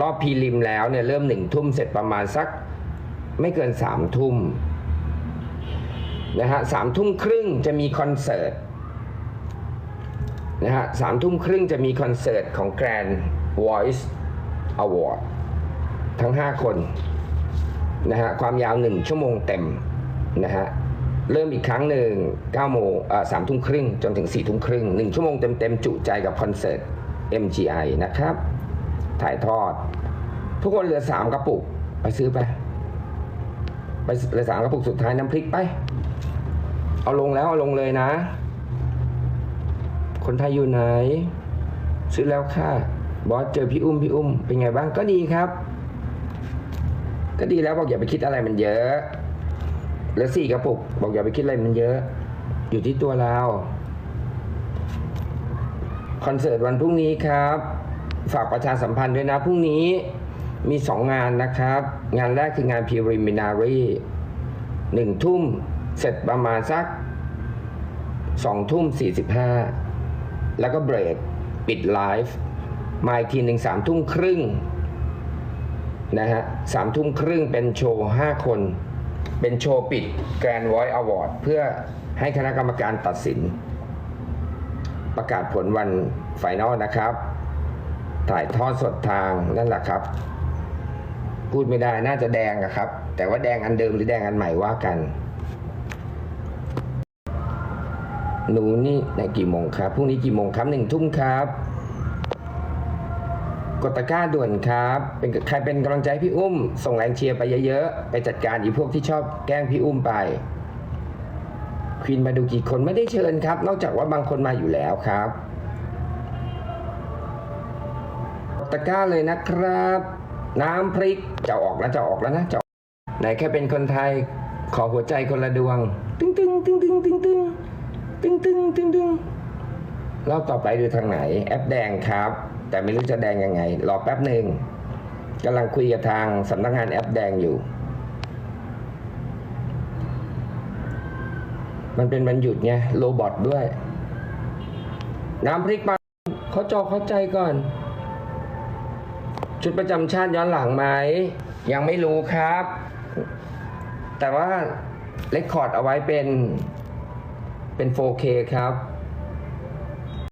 รอบพรีลิมแล้วเนี่ยเริ่มหนึ่งทุ่มเสร็จประมาณสักไม่เกินสามทุ่มนะฮะสามทุ่มครึ่งจะมีคอนเสิร์ตนะฮะสามทุ่มครึ่งจะมีคอนเสิร์ตของ Grand Voice Award ทั้ง 5 คนนะฮะความยาว 1 ชั่วโมงเต็มนะฮะเริ่มอีกครั้งหนึ่ง9โมงอ่าสามทุ่มครึ่งจนถึง4ทุ่มครึ่ง1ชั่วโมงเต็ม ๆ จุใจกับคอนเสิร์ต MGI นะครับ ถ่ายทอด ทุกคนเหลือ3กระปุก ไปซื้อไป ไปเหลือสามกระปุกสุดท้ายน้ำพริกไป เอาลงแล้วเอาลงเลยนะ คนไทยอยู่ไหน ซื้อแล้วค่ะบอสเจอพี่อุ้มพี่อุ้ม เป็นไงบ้างก็ดีครับ ก็ดีแล้วบอกอย่าไปคิดอะไรมันเยอะเหลือสี่กระปุก บอกอย่าไปคิดอะไรมันเยอะ อยู่ที่ตัวเราคอนเสิร์ตวันพรุ่งนี้ครับ ฝากประชาสัมพันธ์ด้วยนะพรุ่งนี้มีสองงานนะครับ งานแรกคืองาน preliminary หนึ่งทุ่มเสร็จประมาณสักสองทุ่มสี่สิบห้าแล้วก็เบรกปิดไลฟ์มาอีกทีหนึ่งสามทุ่มครึ่งนะฮะสามทุ่มครึ่งเป็นโชว์ห้าคน เป็นโชว์ปิด Grand Voice Award เพื่อให้คณะกรรมการตัดสิน ประกาศผลวันไฟนอลนะครับ ถ่ายทอดสดทางนั่นแหละครับ พูดไม่ได้น่าจะแดงอะครับ แต่ว่าแดงอันเดิมหรือแดงอันใหม่ว่ากัน หนูนี่ในกี่โมงครับพรุ่งนี้กี่โมงครับหนึ่งทุ่มครับกดตะกร้าด่วนครับ เป็นใครเป็นกำลังใจพี่อุ้ม ส่งแรงเชียร์ไปเยอะๆ ไปจัดการอีพวกที่ชอบแกล้งพี่อุ้มไป ควีนมาดูกี่คนไม่ได้เชิญครับ นอกจากว่าบางคนมาอยู่แล้วครับ ตะกร้าเลยนะครับ น้ำพริกจะออกแล้วจะออกแล้วนะจะอไหนแค่เป็นคนไทยขอหัวใจคนละดวง ตึ้งตึ้งตึ้งตึ้งตึ้งตึ้งตึ้งตึ้งตึ้งตึ้งรอบต่อไปดูทางไหน แอปแดงครับ แต่ไม่รู้จะแดงยังไง รอแป๊บหนึ่งกำลังคุยกับทางสำนักงานแอปแดงอยู่ มันเป็นวันหยุดไงโรบอทด้วย น้ำพริกมาเขาจอเข้าใจก่อน ชุดประจำชาติย้อนหลังไหม ยังไม่รู้ครับ แต่ว่าเลคคอร์ดเอาไว้เป็นเป็น 4K ครับ